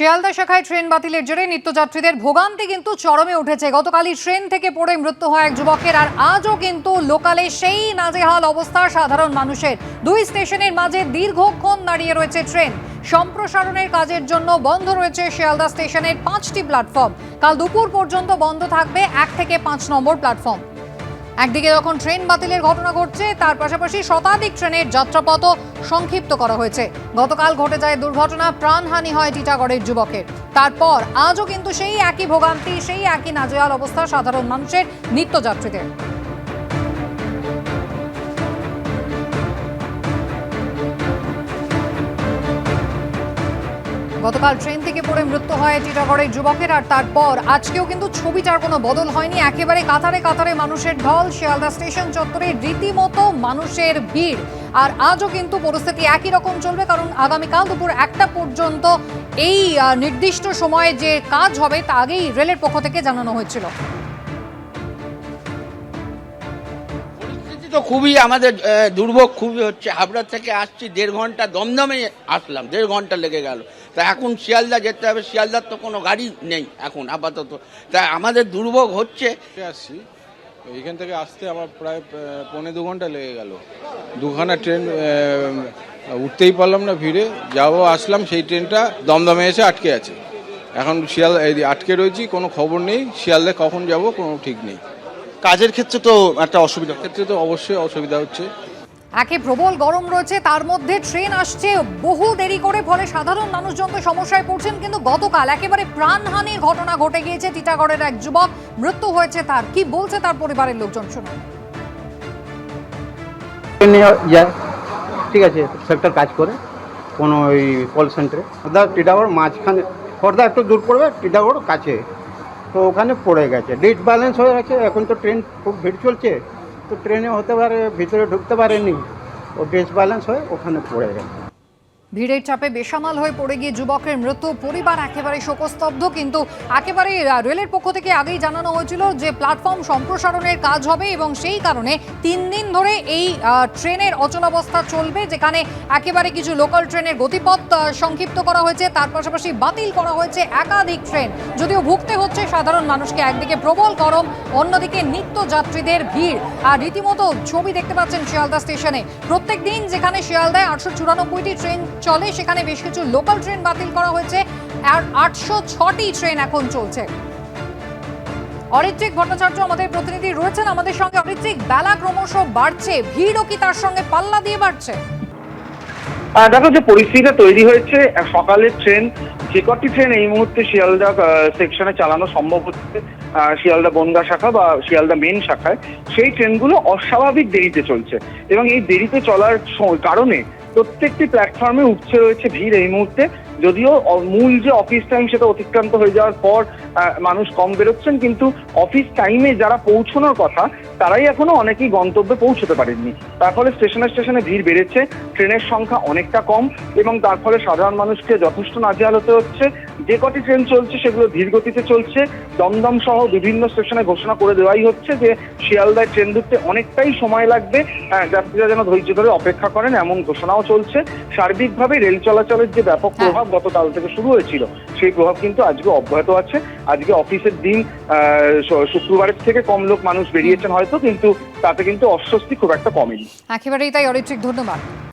শিয়ালদা শাখায় ট্রেন বাতিলের জেরে নিত্যযাত্রীদের ভোগান্তি কিন্তু চরমে উঠেছে। গতকালই ট্রেন থেকে পড়ে মৃত্যু হয় এক যুবকের, আর আজও কিন্তু লোকালে সেই নাজেহাল অবস্থা সাধারণ মানুষের। দুই স্টেশনের মাঝে দীর্ঘক্ষণ দাঁড়িয়ে রয়েছে ট্রেন। সম্প্রসারণের কাজের জন্য বন্ধ রয়েছে শিয়ালদা স্টেশনের পাঁচটি প্ল্যাটফর্ম। কাল দুপুর পর্যন্ত বন্ধ থাকবে এক থেকে পাঁচ নম্বর প্ল্যাটফর্ম। একদিকে যখন ট্রেন বাতিলের ঘটনা ঘটছে, তার পাশাপাশি শতাধিক ট্রেনের যাত্রাপথ সংক্ষিপ্ত করা হয়েছে। গতকাল ঘটে যায় দুর্ঘটনা, প্রাণহানি হয় টিটাগড়ের যুবকের। তারপর আজও কিন্তু সেই একই ভোগান্তি, সেই একই নাজেহাল অবস্থা সাধারণ মানুষের, নিত্যযাত্রীদের। গতকাল ট্রেন থেকে পড়ে মৃত্যু হয় টিটাগড়ের যুবকের, আর তারপর আজকেও কিন্তু ছবিটার কোনো বদল হয়নি। একেবারে কাতারে কাতারে মানুষের ঢল, শিয়ালদা স্টেশন চত্বরে রীতিমতো মানুষের ভিড়। আর আজও কিন্তু পরিস্থিতি একই রকম চলবে, কারণ আগামীকাল দুপুর একটা পর্যন্ত এই নির্দিষ্ট সময়ে যে কাজ হবে, তা আগেই রেলের পক্ষ থেকে জানানো হয়েছিল। তো খুবই আমাদের দুর্ভোগ খুবই হচ্ছে। হাবড়া থেকে আসছি, দেড় ঘণ্টা দমদমে আসলাম, দেড় ঘণ্টা লেগে গেল। তা এখন শিয়ালদা যেতে হবে, শিয়ালদার তো কোনো গাড়ি নেই এখন আপাতত। তা আমাদের দুর্ভোগ হচ্ছে। আসছি। এইখান থেকে আসতে আমার প্রায় পৌনে দু ঘণ্টা লেগে গেল। দুখানা ট্রেন উঠতেই পারলাম না ভিড়ে। যাব, আসলাম, সেই ট্রেনটা দমদমে এসে আটকে আছে। এখন শিয়াল আটকে রয়েছি, কোনো খবর নেই। শিয়ালদা কখন যাব, কোনো ঠিক নেই। কাজের ক্ষেত্রে তো একটা অসুবিধা ক্ষেত্রে তো অবশ্যই অসুবিধা হচ্ছে। একে প্রবল গরম রয়েছে তার মধ্যে ট্রেন আসছে বহু দেরি করে ফলে সাধারণ মানুষজন তো সমস্যায় পড়ছেন কিন্তু গতকাল একেবারে প্রাণহানির ঘটনা ঘটে গিয়েছে টিটাগড়ের এক যুবক। মৃত্যু হয়েছে তার। কি বলছে তার পরিবারের লোকজন? শুনুন। ঠিক আছে সেক্টর কাজ করে কোনো ওই কল সেন্টারে খর্দা টিটাগড় মাঝখানে খর্দা একটু দূর পড়বে টিটাগড় কাছে। তো ওখানে পড়ে গেছে। ডিট ব্যালেন্স হয়ে গেছে এখন তো ট্রেন খুব ভিড় চলছে, তো ট্রেনে হতে পারে, ভিতরে ঢুকতে পারেনি, ও ডিসব্যালেন্স হয়ে ওখানে পড়ে গেছে। ভিড়ের চাপে বেসামাল হয়ে পড়ে গিয়ে যুবকের মৃত্যু। পরিবার একেবারে শোকস্তব্ধ, কিন্তু একেবারে রেলের পক্ষ থেকে আগেই জানানো হয়েছিল যে প্ল্যাটফর্ম সম্প্রসারণের কাজ হবে এবং সেই কারণে তিন দিন ধরে এই ট্রেনের অচলাবস্থা চলবে, যেখানে একেবারে কিছু লোকাল ট্রেনের গতিপথ সংক্ষিপ্ত করা হয়েছে। তার পাশাপাশি বাতিল করা হয়েছে একাধিক ট্রেন। যদিও ভুগতে হচ্ছে সাধারণ মানুষকে, একদিকে প্রবল গরম, অন্যদিকে নিত্য যাত্রীদের ভিড়। আর রীতিমতো ছবি দেখতে পাচ্ছেন শিয়ালদা স্টেশনে। প্রত্যেক দিন যেখানে শিয়ালদায় আটশো চুরানব্বইটি ট্রেন চলে, সেখানে বেশ কিছু লোকাল ট্রেন বাতিল করা হয়েছে। আর আটশো ছটি ট্রেন এখন চলছে। অরিত্রিক ভট্টাচার্য আমাদের প্রতিনিধি রয়েছেন আমাদের সঙ্গে। অরিত্রিক, বেলা ক্রমশ বাড়ছে। ভিড়ও কি তার সঙ্গে পাল্লা দিয়ে বাড়ছে? দেখো, যে পরিস্থিতিটা তৈরি হয়েছে সকালের ট্রেন, যে কটি ট্রেন এই মুহূর্তে শিয়ালদা সেকশনে চালানো সম্ভব হচ্ছে শিয়ালদা বনগা শাখা বা শিয়ালদা মেন শাখায়, সেই ট্রেনগুলো অস্বাভাবিক দেরিতে চলছে। এবং এই দেরিতে চলার কারণে প্রত্যেকটি প্ল্যাটফর্মে উঠছে রয়েছে ভিড় এই মুহূর্তে। যদিও মূল যে অফিস টাইম সেটা অতিক্রান্ত হয়ে যাওয়ার পর মানুষ কম বেরোচ্ছেন কিন্তু অফিস টাইমে যারা পৌঁছানোর কথা তারাই এখনও অনেকেই গন্তব্যে পৌঁছতে পারেননি। তার ফলে স্টেশনে স্টেশনে ভিড় বেড়েছে ট্রেনের সংখ্যা অনেকটা কম এবং তার ফলে সাধারণ মানুষকে যথেষ্ট নাজেহাল হতে হচ্ছে। যে কটি ট্রেন চলছে সেগুলো ধীর গতিতে চলছে। দমদম সহ বিভিন্ন স্টেশনে ঘোষণা করে দেওয়াই হচ্ছে যে শিয়ালদায় ট্রেন ঢুকতে অনেকটাই সময় লাগবে। যাত্রীরা যেন ধৈর্য ধরে অপেক্ষা করেন এমন ঘোষণাও চলছে। সার্বিকভাবে রেল চলাচলের যে ব্যাপক হ্যাঁ। প্রভাব গতকাল থেকে শুরু হয়েছিল। সেই প্রভাব কিন্তু আজকে অব্যাহত আছে। আজকে অফিসের দিন শুক্রবারের থেকে কম লোক মানুষ বেরিয়েছেন হয়তো, কিন্তু তাতে কিন্তু অস্বস্তি খুব একটা কমেনি। একেবারেই তাই, অরিত্রিক, ধন্যবাদ।